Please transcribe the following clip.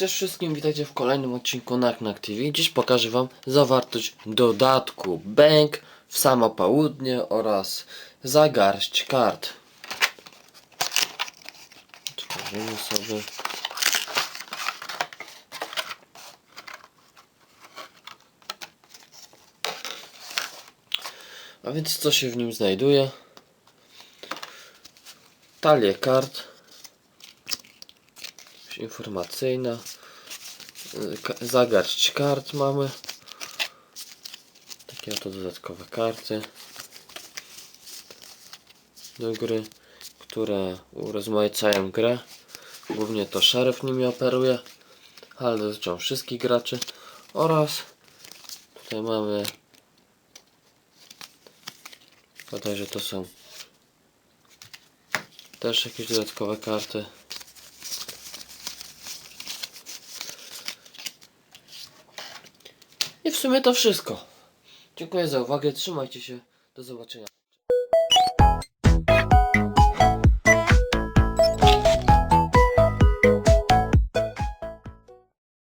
Cześć wszystkim, witajcie w kolejnym odcinku Naknak TV. Dziś pokażę Wam zawartość dodatku Bank w samo południe oraz za garść kart. Otworzymy sobie. A więc co się w nim znajduje? Talie kart informacyjna. Zagarść kart mamy. Takie oto dodatkowe karty do gry które urozmaicają grę. Głównie to szeryf nimi operuje. Ale dotyczą wszystkich graczy. Oraz tutaj mamy bodajże to są też jakieś dodatkowe karty I w sumie to wszystko. Dziękuję za uwagę, trzymajcie się, do zobaczenia.